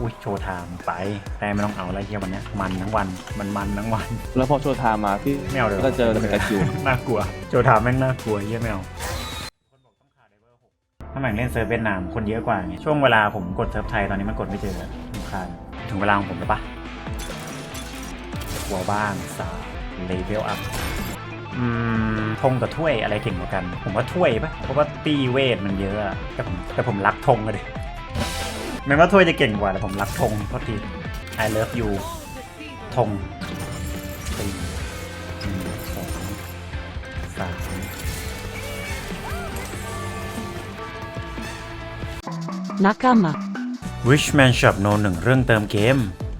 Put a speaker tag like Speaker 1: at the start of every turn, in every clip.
Speaker 1: อุ้ยโชว์ไทม์ไปแต่ไม่ต้องเอาอะไรเที่ยวันเนี้ยมันทั้งวันมันมันทั้งวัน
Speaker 2: แล้วพอโชว์ไทม์มาพี่
Speaker 1: ไม่เอาเลย
Speaker 2: ก็เจอแต่กระจิว
Speaker 1: น่ากลัว โจทามแม่งน่ากลัวเยี่ยไม่เอาถ้าแม่งเล่นเซิร์ฟเวียดนามคนเยอะกว่าไงช่วงเวลาผมกดเซิร์ฟไทยตอนนี้มันกดไม่เจอสำคาญถึงเวลาของผมแล้วปะหัวบ้างสาเลเวลอัพอืมธงกับถ้วยอะไรเก่งกว่ากัน ผมว่าถ้วยปะเพราะว่าตีเวทมันเยอะอะแต่ผมแต่ผมรักธงอะดิแม้ว่าถ้วยจะเก่งกว่าแต่ผมรักธงเพราะที I love you ธงตีหนึ่งสองสาม
Speaker 3: Nakama.
Speaker 1: Richman Shop No 1เรื่องเติมเกม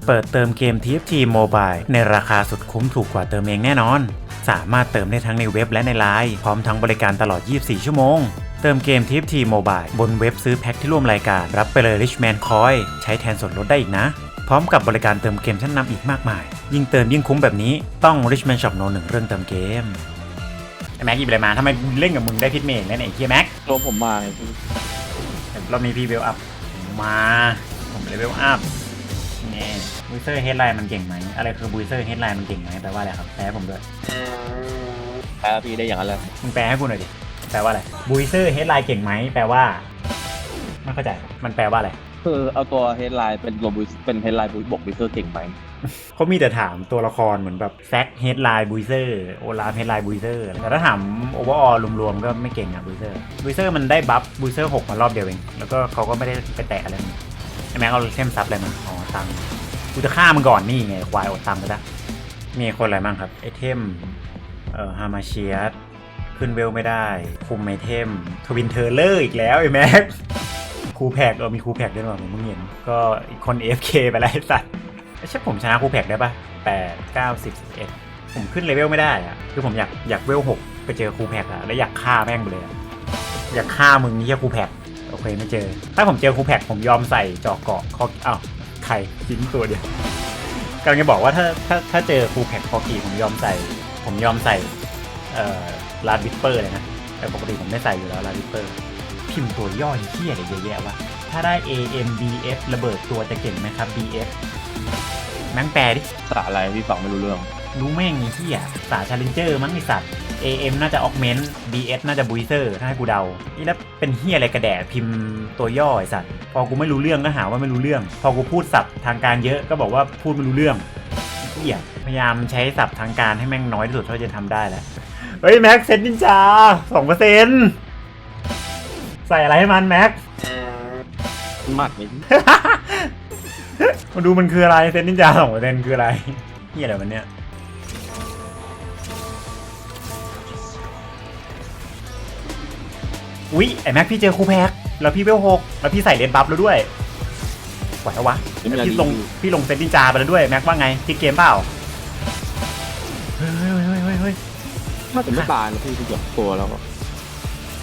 Speaker 1: เปิดเติมเกม TFT Mobile ในราคาสุดคุ้มถูกกว่าเติมเองแน่นอน สามารถเติมได้ทั้งในเว็บและในไลน์พร้อมทั้งบริการตลอด 24 ชั่วโมง เติมเกม TFT Mobile บนเว็บซื้อแพ็คที่ร่วมรายการ รับไปเลย Richman Coin ใช้แทนส่วนลดได้อีกนะ พร้อมกับบริการเติมเกมชั้นนำอีกมากมาย ยิ่งเติมยิ่งคุ้มแบบนี้ต้อง Richman Shop No 1เรื่องเติมเกมไอ้แม็กหยิบอะไรมาทำไมเล่นกับมึงได้พิษเมงเนี่ยไอ้เฮียแม็ก
Speaker 2: โดนผมมาไงพี่
Speaker 1: รอบนี้พี่เวลอัพมาผมเลเวลอัพนี่บูเซอร์เฮดไลน์มันเก่งไหมอะไรคือบูเซอร์เฮดไลน์มันเก่งไหมแปลว่าอะไรครับแปลให้ผมด้วย
Speaker 2: แพ้พี่ได้อย่างนั้นแหละ
Speaker 1: มึงแปลให้กูหน่อยดิ แปลว่าอะไรบูเซอร์เฮดไลน์เก่งไหมแปลว่าไม่เข้าใจมันแปลว่าอะไร
Speaker 2: คือเอาตัวเฮดไลน์เป็นโลบุสเป็นเฮดไลน์บวกบิเซอร์เก่งไป
Speaker 1: เขามีแต่ถามตัวละครเหมือนแบบแซกเฮดไลน์บูเซอร์โอลาฟเฮดไลน์บูเซอร์แต่ถ้าถามโอเวอร์ออลรวมๆก็ไม่เก่งอะบูเซอร์บูเซอร์มันได้บัฟบูเซอร์หกมารอบเดียวเองแล้วก็เขาก็ไม่ได้ไปแตะอะไรมันไอ้แม็กเอาเทมซับอะไรมันอ๋อตังค์กูจะฆ่ามันก่อนนี่ไงควายอดตังค์ไปละมีคนอะไรบ้างครับไอเทมเอ่อฮามาเชียส ขึ้นเวลไม่ได้ คุมไอเทมทวินเทอร์เลอร์อีกแล้วไอ้แม็กครูแพกเออมีครูแพกด้วยว่ะผมเพิ่งเห็นก็อีกคน AFK ไปแล้วไอ้สัตว์ไม่ใช่ผมชนะครูแพกได้ปะแปดเก้าสิบสิบเอ็ดผมขึ้นเลเวลไม่ได้อะคือผมอยากอยากเวลหกไปเจอครูแพกอะแล้วอยากฆ่าแม่งไปเลยอยากฆ่ามึงนี่แค่ครูแพกโอเคไม่เจอ ถ้าผมเจอครูแพกผมยอมใส่จอกเกาะคออ้าวไข่จิ้นตัวเดียวกำลังจะบอกว่าถ้าถ้าถ้าเจอครูแพกคอกีผมยอมใส่ ผมยอมใส่เอ่อ ลาดวิปเปอร์เลยนะแต่ปกติผมไม่ใส่อยู่แล้วลาดวิปเปอร์พิมพ์ตัวย่อเฮี้ยอะไรเยอะแยะวะถ้าได้ AMBF ระเบิดตัวจะเก่งไหมครับ BF แม่งแปลดิ
Speaker 2: สาอะไรพี่ฟังไม่รู้เรื่อง
Speaker 1: รู้แม่งไอ้ที่อะสาชาเลนเจอร์มั้งไอสัตว์ AM น่าจะออกเมนต์ BS น่าจะบุยเซอร์ถ้าให้กูเดานี่แล้วเป็นเฮียอะไรกระแดะพิมพ์ตัวย่อไอสัตว์ พอกูไม่รู้เรื่องก็หาว่าไม่รู้เรื่อง พอกูพูดศัพท์ทางการเยอะก็บอกว่าพูดไม่รู้เรื่องเฮียพยายามใช้ศัพท์ทางการให้แม่งน้อยที่สุดเท่าที่จะทำได้แหละ เฮ้ยแม็กเซนนินจาสองเปอร์เซ็นต์ใส่อะไรให้มันแม็ก
Speaker 2: มากไหมพี่
Speaker 1: มาดูมันคืออะไรเซนนินจาสองเปอร์เซ็นต์คืออะไรเฮียอะไรวันเนี้ยอุ๊ยไอแม็กพี่เจอครูแพ็กแล้วพี่เวลหกแล้วพี่ใส่เลนบัฟแล้วด้วยไหวแล้ววะแล้วพี่ลงพี่ลงเซนนินจาไปแล้วด้วยแม็กว่าไงที่เกมเปล่า
Speaker 2: น่าจะไม่ตายนะพี่พี่หยดตัวแล้วก็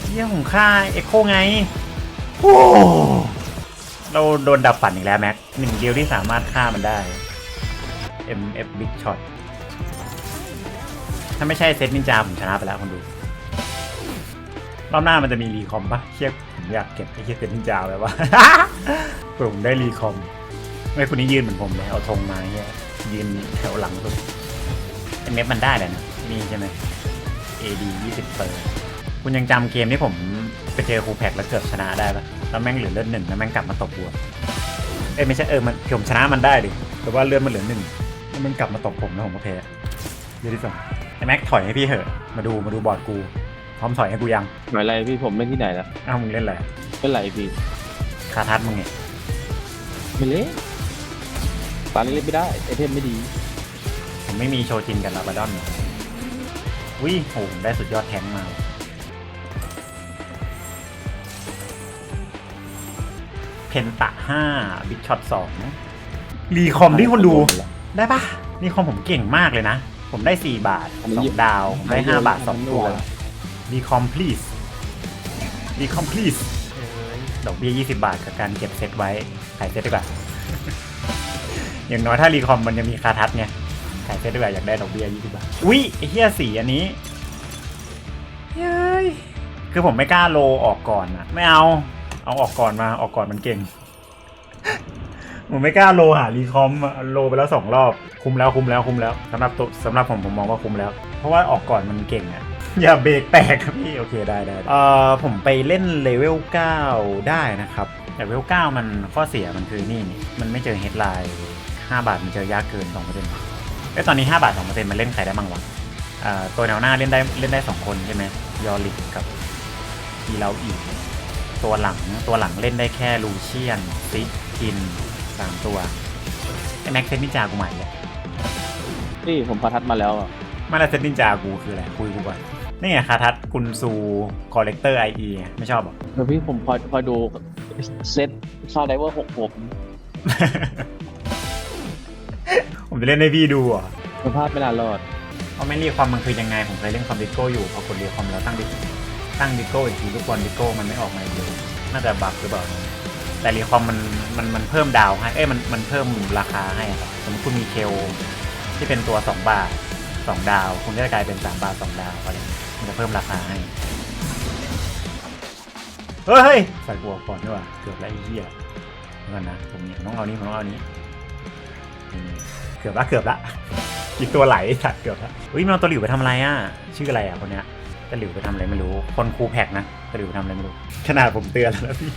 Speaker 1: เฮียผมฆ่าเอ็กโคไง โอ้เราโดนดับฝันอีกแล้วแม็กหนึ่งเดียวที่สามารถฆ่ามันได้ MF Big Shot ถ้าไม่ใช่เซตนินจาผมชนะไปแล้วคนดู รอบหน้ามันจะมีรีคอมปะเชี่ยผมอยากเก็บไอ้เชี่ยเซตนินจาไว้ว่าเผื่อผมได้รีคอม ไม่คนนี้ยืนเหมือนผมเลยเอาธงมาเฮียยืนแถวหลังสุด MF มันได้เลยนะนี่ใช่ไหม AD 20เปอร์คุณยังจำเกมที่ผมไปเจอครูแพกแล้วเกือบชนะได้ปะแล้วแม่งเหลือเลือดหนึ่งแล้วแม่งกลับมาตบวัวเอ้ยไม่ใช่เออมันผมชนะมันได้ดิแต่ว่าเลือดมันเหลือหนึ่งแล้วมันกลับมาตบผมแล้วผมก็แพ้เยอะที่สุดไอ้แม็กถอยให้พี่เหอะ มาดูมาดูบอร์ดกู พร้อมถอยให้กูยัง
Speaker 2: หมายอะไรพี่ผมเล่นที่ไหนแล้ว
Speaker 1: อ้าวมึงเล่นอะไร
Speaker 2: เป็นไรพี่
Speaker 1: คาทัดมึงไง
Speaker 2: ไม่เล่นตอนนี้เล่นไม่ได้ไอเทมไม่ดี
Speaker 1: ผมไม่มีโชจินกับลาบาดอน วิโหผมได้สุดยอดแทงค์มา เพนตะห้าบิชช็อตสองรีคอมที่คนดู ได้ปะนี่คอมผมเก่งมากเลยนะ ผมได้ 4 บาท
Speaker 2: อันนี้
Speaker 1: 2ดาว ผมได้ 5 บาท 2 ตัวดีคอม please ดีคอม please ดอกเบี้ย20 บาทกับการเก็บเซตไว้ ขายเซตดีกว่าอย่างน้อยถ้ารีคอมมันยังมีคาทัดไง ขายเซตดีกว่าอยากได้ดอกเบี้ย20บาทอุ๊ยไอ้เฮียสีอันนี้เย้ยคือผมไม่กล้าโลออกก่อนอะไม่เอาเอาออกก่อนมาออกก่อนมันเก่ง ผมไม่กล้าโลหารีคอมอะโลไปแล้วสองรอบ คุ้มแล้วคุ้มแล้วคุ้มแล้วสำหรับตัวสำหรับผมผมมองว่าคุ้มแล้ว เพราะว่าออกก่อนมันเก่งอะอย่าเบรกแตกครับพี่โอเคได้ได้เอ่อผมไปเล่นเลเวล9ได้นะครับ แต่เลเวล9มันข้อเสียมันคือนี่ มันไม่เจอเฮดไลน์5บาทมันเจอยากเกิน2%เอ้ยต อนนี้ 5 บาท2%มันเล่นใครได้บ้างวะอ่าตัวแนวหน้าเล่นได้เล่นได้ 2 คนใช่ไหมยอริกกับอีเลาอีกตัวหลังตัวหลังเล่นได้แค่ลูเชียนซิกกินสามตัวไอแม็กเซนนินจากูใหม่เลย
Speaker 2: นี่ผมประทัดมาแล้วอะ
Speaker 1: มาแล้วเซนนินจากูคืออะไรคุยกูก่อนนี่ไงคาทัศกุนซูคอลเลกเตอร์ไอเอไม่ชอบเหรอ
Speaker 2: เดี๋ยวพี่ผมคอยคอยดูเซตซาวไดเวอร์หกผม
Speaker 1: ผมจะเล่นให้พี่ดูอะ
Speaker 2: คุณภาพไม่น่ารอด
Speaker 1: เพราะไม่เรียกความมันคือยังไง ผมเคยเล่นคอมดิโก้อยู่พอกดเรียกความแล้วตั้งดิตั้งดิโก้อีกทีทุกคนดิโก้มันไม่ออกมาเยอะน่าจะบักหรือเปล่าแต่รีคอมมันมันมันเพิ่มดาวให้เอ้ยมันมันเพิ่มราคาให้อะครับสมมติคุณมีเคลที่เป็นตัว 2 บาท 2 ดาว คุณก็จะกลายเป็น 3 บาท 2 ดาวอะไรอย่างเงี้ยมันจะเพิ่มราคาให้ เฮ้ยเฮ้ยใส่บวกก่อนด้วยว่ะเกือบแล้วไอ้เหี้ยเดี๋ยวก่อนนะผมเนี่ยต้องเอานี้ผมต้องเอานี้นี่ เกือบละเกือบละอีกตัวไหลสัตว์เกือบละอุ้ยมันเอาตัวหลิวไปทำอะไรอะ ชื่ออะไรอะคนเนี้ยตะหลิวไปทำอะไรไม่รู้ คนครูแพ็กนะตะหลิวไปทำอะไรไม่รู้ ขนาดผมเตือนแล้วนะพี่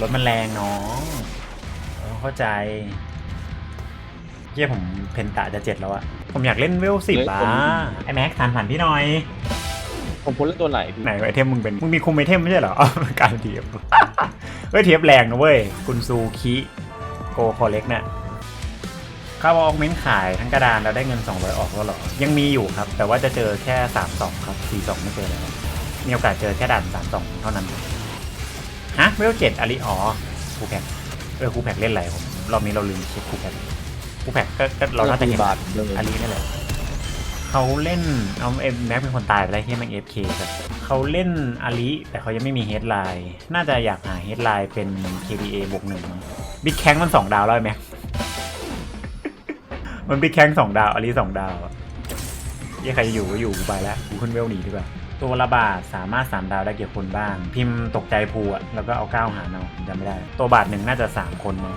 Speaker 1: รถมันแรงน้องเออเข้าใจเยี่ยผมเพนตะจะเจ็ดแล้วอะผมอยากเล่นเวลสิบอะไอแม็กทานผ่านพี่หน่อย
Speaker 2: ผมพ้นเล่นตัวไหนพี่
Speaker 1: ไหนไอเทมมึงเป็น มึงมีคุมไอเทมไม่ใช่เหรออ๋อการเทียบเฮ้ยเทียบแรงนะเว้ย กุนซูคิโกคอเล็กเนี่ยเข้าออกเม้นขายทั้งกระดานแล้วได้เงิน 200 ออกแล้วเหรอ ยังมีอยู่ครับ แต่ว่าจะเจอแค่ 32 ครับ 42 ไม่เจอแล้วมีโอกาสเจอแค่ด่าน 32 เท่านั้น ฮะเวลเจ็ดอาริอ๋อครูแพกเออครูแพกเล่นอะไรผมรอบนี้เราลืมเช็คครูแพกครูแพกก็ก็เราน่าจะเห็น
Speaker 2: บาทเลย
Speaker 1: อารินี่แหละเขาเล่นเอาเอ็มแม็กเป็นคนตายไปแล้วที่แม่งเอฟเคเขาเล่นอาริแต่เขายังไม่มีเฮดไลน์น่าจะอยากหาเฮดไลน์เป็น KDA บวกหนึ่งบิ๊กแข้งมันสองดาวแล้วไหม มันบิ๊กแข้งสองดาวอาริสองดาวยี่ใครจะอยู่ก็อยู่กูไปแล้วกูขึ้นเวลหนีดีกว่า ตัวละบาทสามารถ3ดาวได้เกี่ยวคนบ้าง พิมพ์ตกใจภูอะแล้วก็เอาเก้าหารเอาจำไม่ได้ ตัวบาทหนึ่งน่าจะ3คนมั้ง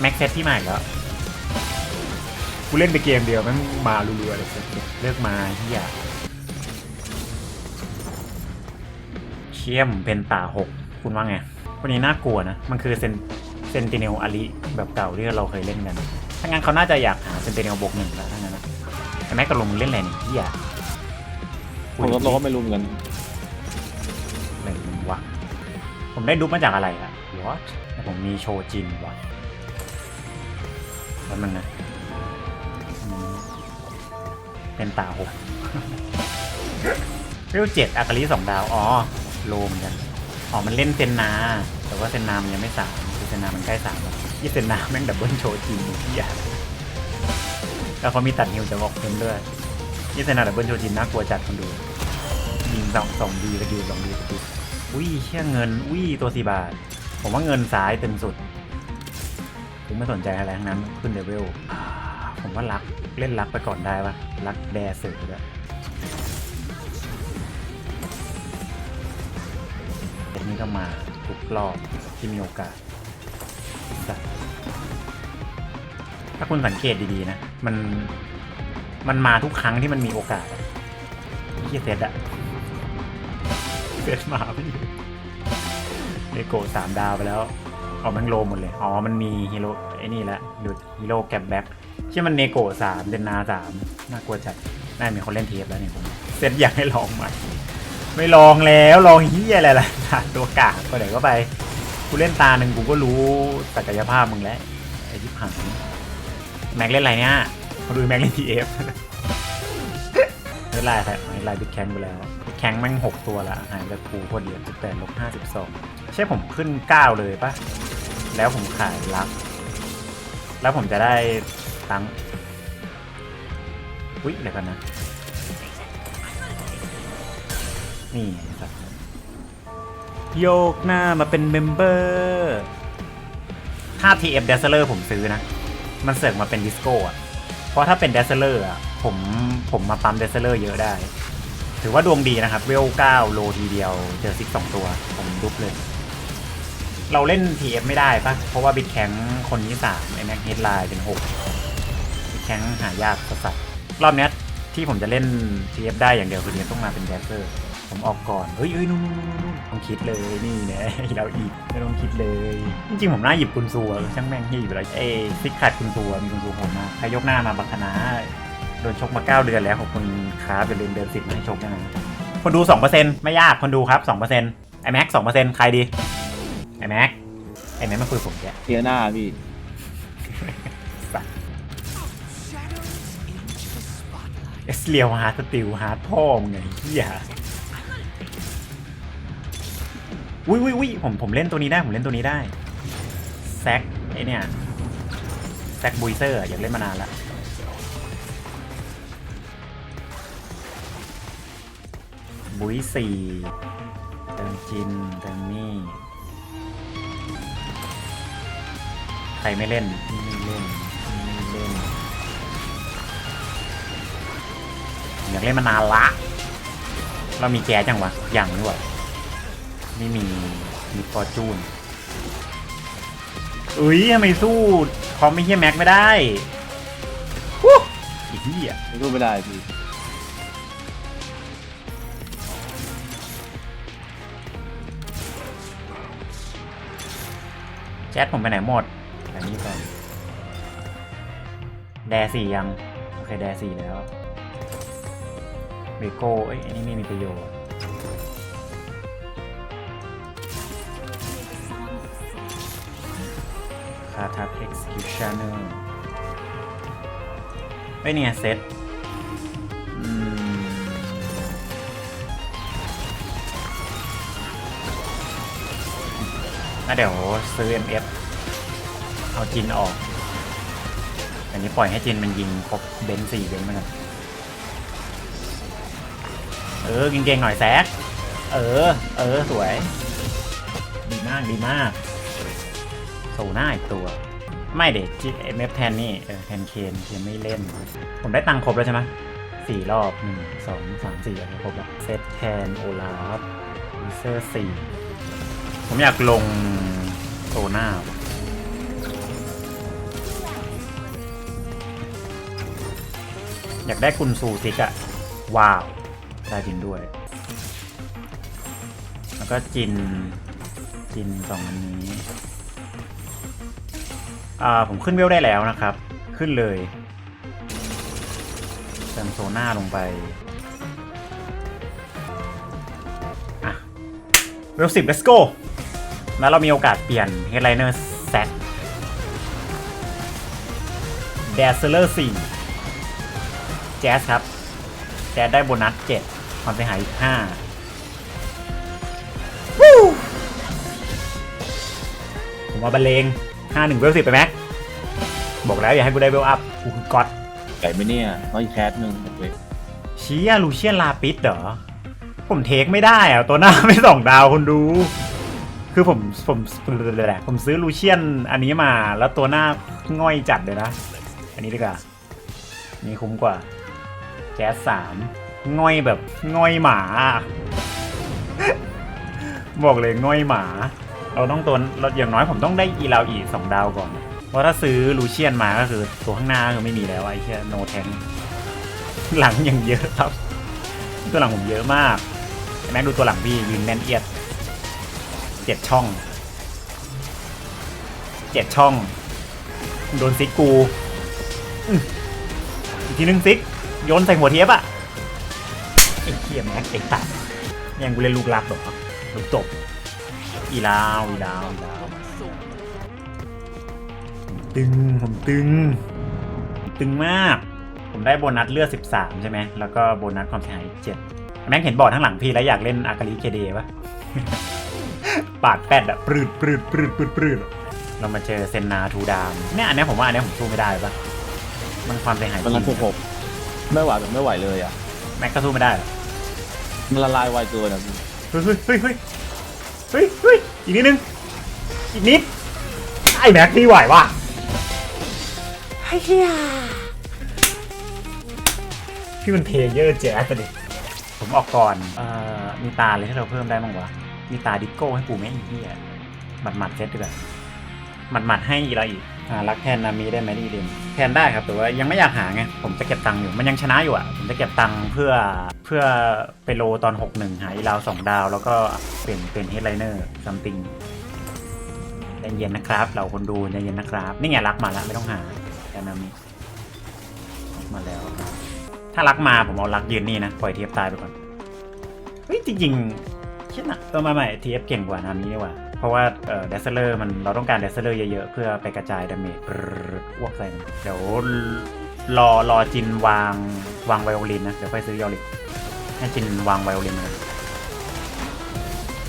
Speaker 1: แม็กเซตที่ใหม่แล้วกูเล่นไปเกมเดียวแมันมารัวๆเลยเลิกมาเฮียเชี่ยมเป็นตาหกคุณว่าไงวันนี้น่ากลัวนะ มันคือเซนเซนติเนลอาริแบบเก่าที่เราเคยเล่นกัน ถ้างั้นเขาน่าจะอยากหาเซนเตเนลบวกหนึ่งแล้วถ้างั้นนะแต่แม็กกระลงเล่นอะไรนี่เฮีย
Speaker 2: ผมก็เราก็ไม่รู้เหมือนกัน
Speaker 1: อะไรมันวะผมได้ดูมาจากอะไรอะ what ผมมีโชจินวะแล้วมันนะอืมเป็นตาหกเรียวเจ็ดอากาลิสองดาว อ๋อโลมกัน อ๋อ มันเล่นเซนนา แต่ว่าเซนนามันยังไม่สามคือเซนนามันใกล้สามแล้ว ยี่เซนนาแม่งดับเบิลโชว์จินที่อยากแล้วเขามีตัดฮิวจากอกเพิ่มด้วยยี่เซนนาดับเบิลโชว์จินน่ากลัวจัดคนดูยิงสองสองดีกับดีสองดีกับดีอุ้ยเชี่ยเงิน อุ้ยตัวสี่บาท ผมว่าเงินซ้ายตึงสุดผมไม่สนใจอะไรทั้งนั้นขึ้นเลเวลผมว่ารักเล่นรักไปก่อนได้ปะรักแดเสือด้วยนี้ก็มาทุกรอบที่มีโอกาส ถ้าคุณสังเกตดีๆนะ มัน มันมาทุกครั้งที่มันมีโอกาสอะเฮียเซตอะเซตมาพี่เลโกสามดาวไปแล้วเอาแมงโลหมดเลย อ๋อ มันมีฮีโร่ไอ้นี่แหละดูฮีโร่แกร็บแบ็คใช่มันเนโกสามเดนนาสามน่ากลัวจัดน่ามีคนเล่นเทปแล้วเนี่ยผมเซตอยากให้ลองใหม่ไม่ลองแล้วลองเฮียอะไรล่ะตัวกากก็ไหนก็ไปกูเล่นตาหนึ่งกูก็รู้ศักยภาพมึงแล้วไอ้ที่ผ่าน แม็กเล่นอะไรเนี่ยมาดูแม็กเล่นทีเอฟไม่ไล่ครับไม่ไล่บิ๊กแข้งไปแล้วบิ๊กแข้งแม่งหกตัวละหายจากครูโคตรเดียวสิบแปดลบห้าสิบสองใช่ผมขึ้นเก้าเลยปะแล้วผมขายลัก แล้วผมจะได้ตังค์อุ๊ยเดี๋ยวกันนะ นี่ครับโยกหน้ามาเป็นเมมเบอร์ ถ้า TF d a z z l e r ผมซื้อนะ มันเสือกมาเป็นดิสโก้อะเพราะถ้าเป็น d a z z l e r อะผมผมมาปั๊ม d a z z l e r เยอะได้ ถือว่าดวงดีนะครับ เวล9โลทีเดียวเจอซิกสองตัว ผมดุบเลย เราเล่น TF ไม่ได้ปะเพราะว่าบิ๊กแข็งคนที่สามไอแม็กเฮดไลน์เป็นหกบิ๊กแข็งหายากสัสรอบนี้ที่ผมจะเล่น TF ได้อย่างเดียวคือเรียนต้องมาเป็นแดนเซอร์ ผมออกก่อน เฮ้ยเฮ้ยนู่น นู่นนู่นนู่นต้องคิดเลยนี่นะเราอีกไม่ต้องคิดเลย จริงๆผมน่าหยิบคุณซัวช่างแม่งที่หยิบอะไรเอ้ซิกขาดคุณซัวมีคุณซัวโหดมากใครยกหน้ามาบัคคณาโดนชกมาเก้าเดือนแล้วขอบคุณครับอย่าลืมเดือนสิบมาให้ชกนะคนดู 2%ไม่ยากคนดูครับ 2%ไอแม็ก2%ใครดีไอแม็กไอแม็กมาคุยกับผมแก
Speaker 2: เทียหน้าพี่
Speaker 1: สัสเอสเลียวฮาร์ดสติลฮาร์ดพ่อมึงไงเฮีย อุ้ยอุ้ยอุ้ยผมผมเล่นตัวนี้ได้ผมเล่นตัวนี้ได้แซกไอเนี่ยแซกบุยเซอร์อยากเล่นมานานละบุยสี่เติมจินเติมนี่ใครไม่เล่นไม่เล่นไม่เล่นอยากเล่นมานานละ เรามีแกจังวะยังด้วย ไม่มีมีฟอร์จูนอุ้ยทำไมสู้คอมไม่เฮียแม็กไม่ได้ฮู้อีกที่อะ
Speaker 2: ไม่พูดไม่ได้พี่
Speaker 1: แจ๊ดผมไปไหนหมดอันนี้ก่อนแดสี่ยัง โอเค แดสี่แล้วเวโก้เอ้ย อันนี้ไม่มีประโยชน์าทับ executioner ไม่เนี่ยเซตอะเดี๋ยวซื้อ MF เอาจินออก อันนี้ปล่อยให้จินมันยิงครบเบนซ์สี่เบนมันกันเออเก่งๆหน่อยแซกเออ เออ สวย ดีมาก ดีมาก โซหน้าอีกตัว ไม่เด็กเอ็มเอฟแทนนี่แทนเคนยังไม่เล่น ผมได้ตังค์ครบแล้วใช่ไหมสี่รอบหนึ่งสองสามสี่อะไรครบแล้วเซตแทนโอลาฟวิเซอร์สี่ผมอยากลงโซน้าอยากได้คุณซูซิกอะว้าว ได้จริงด้วย แล้วก็จิน จินสองอันนี้ อ่าผมขึ้นเวลได้แล้วนะครับ ขึ้นเลยเติมโซน่าลงไปอะเวลสิบ let's go แล้วเรามีโอกาสเปลี่ยน headliner set dazzler 4 jazz ครับแจ๊สได้โบนัส7ความเสียหายอีก5ผมว่าบรรเลง 51เวล10ไปแม็ก บอกแล้วอย่าให้กูได้เวลอัพกูคือก๊อต
Speaker 2: ไก่ไหมเนี่ยน้อยแคสหนึ่งโอเค
Speaker 1: เชี้ลูเชียนลาปิสเหรอ ผมเทคไม่ได้อะตัวหน้าไม่สองดาวคนดู คือผมผมผมซื้อลูเชียนอันนี้มาแล้วตัวหน้าง่อยจัดเลยนะ อันนี้ดีกว่านี่คุ้มกว่า แจ๊สสามง่อยแบบง่อยหมา บอกเลยง่อยหมา เราต้องตัวเราอย่างน้อยผมต้องได้อีลาวอีสองดาวก่อน เพราะถ้าซื้อลูเชียนมาก็คือตัวข้างหน้าก็คือไม่มีแล้วไอ้แค่โนแทงหลังยังเยอะครับ ตัวหลังผมเยอะมากแม็กดูตัวหลังพี่ยืนแน่นเอียดเจ็ดช่องเจ็ดช่อง โดนซิกกูอีกทีนึงซิกโยนใส่หัวเทียบอะไอ้เทียแม็กไอ้ตัดยังกูเล่นลูกรักหรอลูกจบ อีลาวอีลาวอีลาวตึงผมตึง ตึงมาก ผมได้โบนัสเลือด 13 ใช่ไหม แล้วก็โบนัสความเสียหายอีก7แม็กเห็นบอร์ดทั้งหลังพี่แล้วอยากเล่นอากาลิเคเดปะปาดแปดอะปรืดปรืดปรืดปรืดปรืดเรามาเจอเซนนาทูดามเนี่ยอันนี้ผมว่าอันนี้ผมสู้ไม่ได้ปะมันความเสียหาย
Speaker 2: มันรัน
Speaker 1: จ
Speaker 2: พ
Speaker 1: ริ
Speaker 2: วกไม่ไหวแบบไม่ไหวเลยอะ
Speaker 1: แม็กก็สู้ไม่ได้เหรอ
Speaker 2: มันละลายไวเกินอะ
Speaker 1: เฮ้ยเฮ้ยเฮ้ยเฮ้ย เฮ้ยเฮ้ยอีกนิดนึง อีกนิด ไอ้แม็กพี่ไหวว่ะไอ้เหี้ยพี่มันเพลเยอร์แจ๊สอะดิผมออกก่อนเอ่อมีตาเลยที่เราเพิ่มได้บ้างวะ มีตาดิโก้ให้กูไหมไอ้เหี้ยหมัดหมัดๆเซตดีกว่าหมัดหมัดๆให้อีเราอีก อ่ารักแทนนามีได้ไหมดีเดนแทนได้ครับแต่ว่ายังไม่อยากหาไงผมจะเก็บตังค์อยู่มันยังชนะอยู่อะผมจะเก็บตังค์เพื่อเพื่อไปโลตอน 6 1 หาอีเราสองดาว แล้วก็เปลี่ยนเป็นเฮดไลเนอร์ซัมติงใจเย็นนะครับ เราคนดูใจเย็นนะครับ นี่ไงรักมาแล้วไม่ต้องหาแทนนามีมาแล้ว ถ้ารักมาผมเอารักยืนนี่นะปล่อยเทียบตายไปก่อนเฮ้ยจริงๆคิดนอะเออมาใหม่ TF เก่งกว่านามินี่ว่า เพราะว่าเอ่อเดซเลอร์มันเราต้องการเดซเลอร์เยอะๆ เพื่อไปกระจายดาเมจปรึ๊ดอ้วกใส่มันเดี๋ยวรอรอจินวางวางไวโอลินนะ เดี๋ยวค่อยซื้อยอริกให้จินวางไวโอลินมา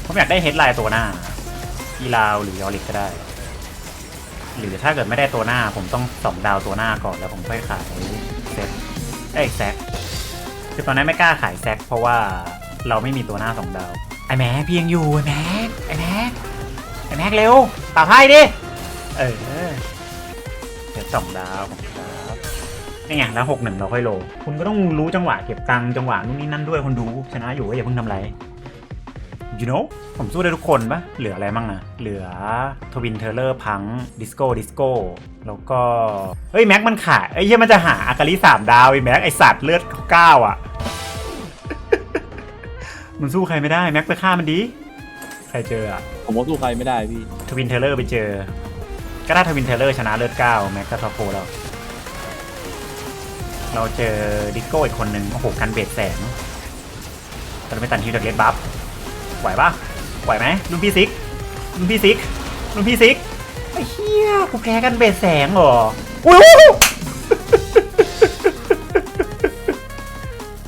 Speaker 1: ผมอยากได้เฮดไลน์ตัวหน้าอีลาวหรือยอริกก็ได้ หรือถ้าเกิดไม่ได้ตัวหน้า ผมต้องสองดาวตัวหน้าก่อนแล้วผมค่อยขายเซตเอ้ยแซกคือตอนนั้นไม่กล้าขายแซกเพราะว่าเราไม่มีตัวหน้าสองดาวไอแม็กพี่ยังอยู่ไอแม็กไอแม็กไอแม็กเร็วปาไพ่ดิ เออเดี๋ยวสองดาวของครับนี่ไงแล้วหกหนึ่งเราค่อยโล คุณก็ต้องรู้จังหวะเก็บตังค์จังหวะนู่นนี่นั่นด้วยคนดูชนะอยู่ก็อย่าเพิ่งทำไร you know ผมสู้ได้ทุกคนปะเหลืออะไรมั่งอะเหลือทวินเทเลอร์พังดิสโก้ดิสโก้แล้วก็ เฮ้ย แม็กมันขาดไอ้เหี้ยมันจะหาอากาลิสามดาวไอ้แม็กไอสัตว์เลือดเก้าอะ มันสู้ใครไม่ได้ แม็กไปฆ่ามันดี ใครเจออะ
Speaker 2: ผมว่าสู้ใครไม่ได้พี่
Speaker 1: ทวินเทเลอร์ไปเจอ ก็ถ้าทวินเทเลอร์ชนะเลือดเก้าแม็กก็ท็อปโฟร์แล้ว เราเจอดิสโก้อีกคนหนึ่งโอ้โหกันเบดแสงแต่ไม่ตันฮิวจากเลดบัฟไหวปะไหวไหมรุ่นพี่ซิกรุ่นพี่ซิกรุ่นพี่ซิกไอ้เหี้ยกูแพ้กันเบดแสงเหรออุ้ย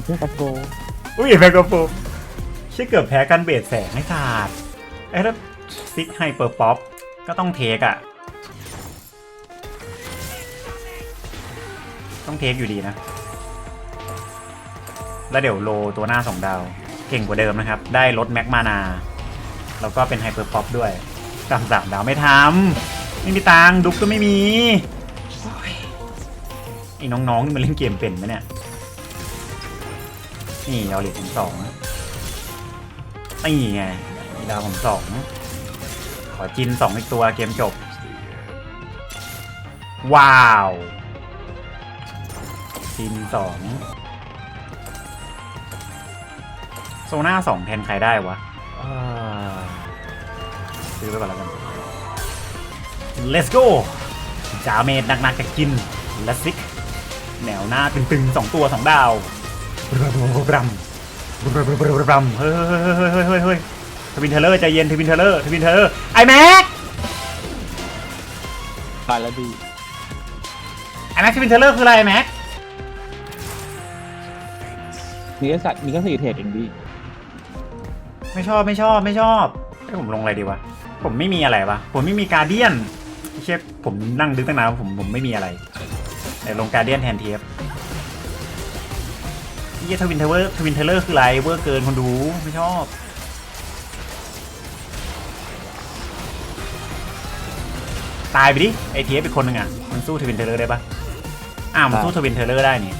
Speaker 2: เพื่อนกับโก
Speaker 1: อุ้ยแมกกาโฟเชื่อเกือบแพ้กันเบดแสงไม่ขาด ไอ้แล้วซิกไฮเปอร์ป๊อปก็ต้องเทคอะต้องเทคอยู่ดีนะ แล้วเดี๋ยวโลตัวหน้าสองดาว เก่งกว่าเดิมนะครับ ได้ลดแม็กมานา แล้วก็เป็นไฮเปอร์ป๊อปด้วยสามสามดาวไม่ทำไม่มีตังดุกก็ไม่มีไอ้น้องๆนี่มันเล่นเกมเป็นไหมเนี่ย นี่ยอริผมสองนี่ไง ดาวผมสอง ขอจินสองอีกตัวเกมจบ ว้าว จินสองโซน่าสองแทนใครได้วะซื้อไปก่อนแล้วกัน let's go จาเมดหนักๆจากจินและซิก แนวหน้าตึงๆสองตัวสองดาวรัมรัมบรัมบรัมบรัมเฮ้ยเฮ้ยเฮ้ยเฮ้ย ทวินเทเลอร์ใจเย็นทวินเทเลอร์ทวินเทเลอร์ไอแม็ก
Speaker 2: ตายแล้วพี่
Speaker 1: ไอแม็กทวินเทเลอร์คืออะไรไอแม็ก
Speaker 2: มีแค่สัตว์มีแค่สี่เทรดเองพี่
Speaker 1: ไม่ชอบไม่ชอบไม่ชอบให้ผมลงอะไรดีวะผมไม่มีอะไรวะผมไม่มีการเดียนเชฟผมนั่งดึกตั้งนานผมผมไม่มีอะไรเดี๋ยวลงการเดียนแทนเทียบยี่ทวินเทเลอร์ทวินเทเลอร์คืออะไรเวอร์เกินคนดูไม่ชอบ ตายไปดิไอเทียบอีกคนหนึ่งอะ มันสู้ทวินเทเลอร์ได้ปะอ้าวมันสู้ทวินเทเลอร์ได้นี่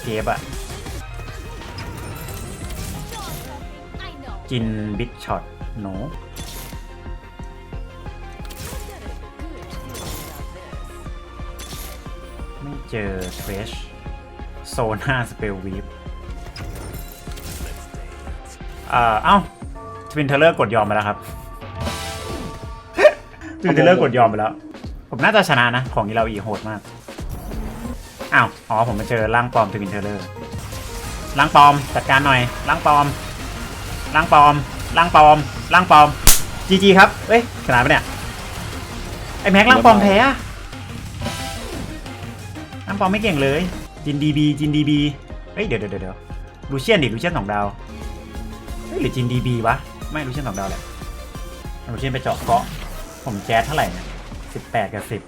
Speaker 1: เทียบอะ กินบิ๊กช็อตโนไม่เจอเทรชโซน่าสเปลวีฟเอ่อเอ้าทวินเทเลอร์กดยอมไปแล้วครับ ทวินเทเลอร์กดยอมไปแล้ว ผมน่าจะชนะนะ ของอีเราอีโหดมาก อ้าว อ๋อ ผมมาเจอร่างปลอมทวินเทเลอร์ร่างปลอม จัดการหน่อยร่างปลอมร่างปลอมร่างปลอมร่างปลอมจีจีครับเอ้ยชนะปะเนี่ย ไอแม็กร่างปลอมแพ้อะร่างปลอมไม่เก่งเลย จินดีบีจินดีบีเฮ้ย เดี๋ยวเดี๋ยวเดี๋ยวลูเชียนดิลูเชียนสองดาว เฮ้ย หรือจินดีบีวะ ไม่ลูเชียนสองดาวแหละลูเชียนไปเจาะเกาะ ผมแจ๊สเท่าไหร่เนี่ยสิบแปดกับสิบ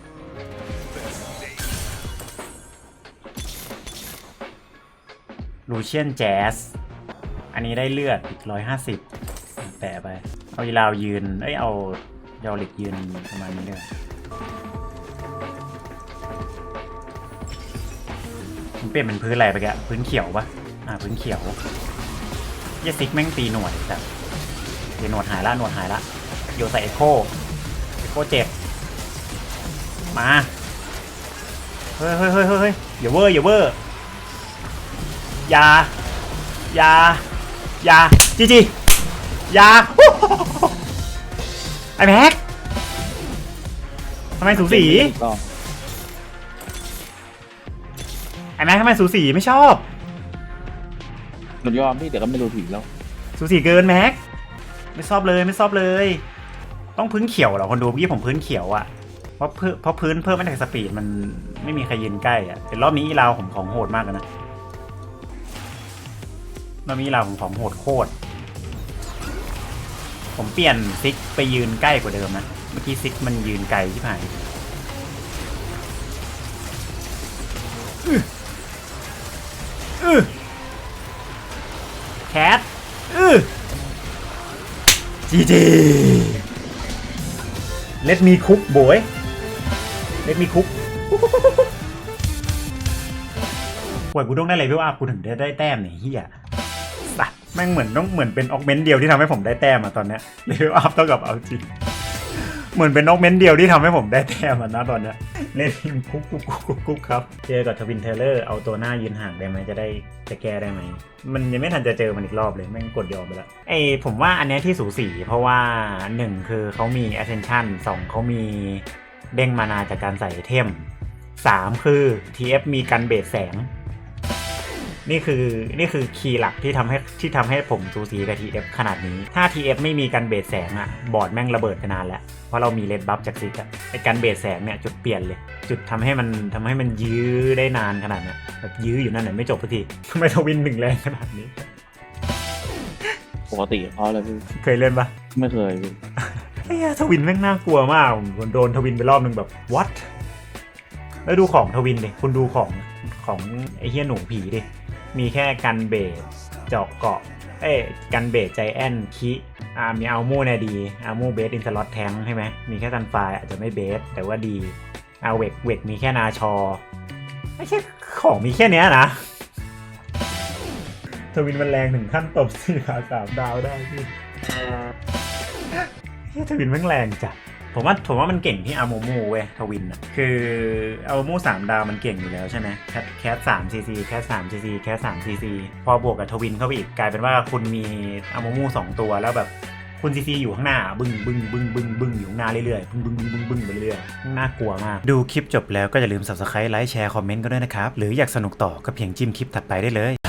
Speaker 1: ลูเชียนแจ๊สอันนี้ได้เลือดอีกร้อยห้าสิบแปะไป เอาอีลาวยืน เอ้ย เอายอลิกยืนประมาณนี้เลยมันเปลี่ยนเป็นพื้นอะไรไปแกพื้นเขียวปะอ่า พื้นเขียวเยซิกแม่งตีหนวดแต่ตีหนวดหายละหนวดหายละโยใส่เอโค เอ็โคเจ็บมาเฮ้ยเฮ้ยเฮ้ยเฮ้ยเฮ้ยอย่าเวอร์อย่าเวอร์อย่าอย่าอย่าจีจีอย่าไอแม็กทำไมสูสี
Speaker 2: ก็
Speaker 1: ไอแม็กทำไมสูสีไม่ชอบ
Speaker 2: หนุนยอมพี่เดี๋ยวก็ไม่รู้ถึงแล้ว
Speaker 1: สูสีเกินแม็กไม่ชอบเลยไม่ชอบเลย ต้องพื้นเขียวเหรอคนดูเมื่อกี้ผมพื้นเขียวอะเพราะพื้นเพราะพื้นเพิ่มไม่ได้สปีดมันไม่มีใครยืนใกล้อะแต่รอบนี้อีลาวผมของโหดมากนะรอบนี้อีลาวผมของโหดโคตรผมเปลี่ยนซิกไปยืนใกล้กว่าเดิมนะเมื่อกี้ซิกมันยืนไกลที่ผ่านแคทจีจี เลดมีคุกบวยเลดมีคุกป่วยกูต้องได้เลยพี่ว่ากูถึงได้ได้แต้มเนี่ยเฮียสัตว์แม่งเหมือนต้องเหมือนเป็นออกเมนต์เดียวที่ทำให้ผมได้แต้มอะตอนเนี้ยเลเวลอัพเท่ากับเอาจริง เหมือนเป็นนกเม้นเดียวที่ทำให้ผมได้แต้มอะนะตอนเนี้ยเล่นทีมคุกคุกคุกคุกคุกครับเจอกับทวินเทเลอร์เอาตัวหน้ายืนห่างได้ไหมจะได้จะแก้ได้ไหม มันยังไม่ทันจะเจอมันอีกรอบเลยแม่งกดยอมไปแล้วไอผมว่าอันเนี้ยที่สูสีเพราะว่าหนึ่งคือเขามี attention สองเขามีเด้งมานาจากการใส่ไอเทมสามคือ TF มีกันเบสแสง นี่คือนี่คือคีย์หลักที่ทำให้ที่ทำให้ผมสูสีกับ TF ขนาดนี้ ถ้า TF ไม่มีกันเบสแสงอะบอร์ดแม่งระเบิดไปนานแล้ว เพราะเรามีเลดบัฟจากซิกอะไอกันเบสแสงเนี่ยจุดเปลี่ยนเลย จุดทำให้มันทำให้มันยื้อได้นานขนาดเนี้ยแบบยื้ออยู่นั่นไหนะไม่จบสักทีทำไมทวินหนึ่งแรงขนาดนี้
Speaker 2: ปกติเพราะอะไรพี่
Speaker 1: เคยเล่นปะ
Speaker 2: ไม่เคยพี่
Speaker 1: ไอ้เหี้ยทวินแม่งน่ากลัวมากผมโดนทวินไปรอบหนึ่งแบบ what แล้วดูของทวินดิคุณดูของของไอ้เฮียหนูผีดิ มีแค่กันเบสเจาะเกาะ เอ้กันเบสใจแอนคิอ่ามีอัลมูเนี่ยดีอัลมูเบสอินสล็อตแทงใช่ไหมมีแค่กันไฟอาจจะไม่เบสแต่ว่าดีเอาเวกเวกมีแค่นาชอไม่ใช่ของมีแค่เนี้ยนะทวินมันแรงถึงขั้นตบสี่ขาสามดาวได้พี่ทวินแม่งแรงจัด ผมว่าผมว่ามันเก่งที่อาโมมูเว้ยทวินอะคืออาโมมูสามดาวมันเก่งอยู่แล้วใช่ไหมแคทแคทสามซีซีแคทสามซีซีแคทสามซีซีพอบวกกับทวินเข้าไปอีกกลายเป็นว่าคุณมีอาโมมูสองตัวแล้วแบบคุณซีซีอยู่ข้างหน้าบึ้งบึ้งบึ้งบึ้งบึ้งอยู่ข้างหน้าเรื่อยๆบึ้งบึ้งบึ้งบึ้งบึ้งไปเรื่อยๆน่ากลัวมาก ดูคลิปจบแล้วก็อย่าลืม subscribe ไลค์แชร์คอมเมนต์กันด้วยนะครับ หรืออยากสนุกต่อก็เพียงจิ้มคลิปถัดไปได้เลย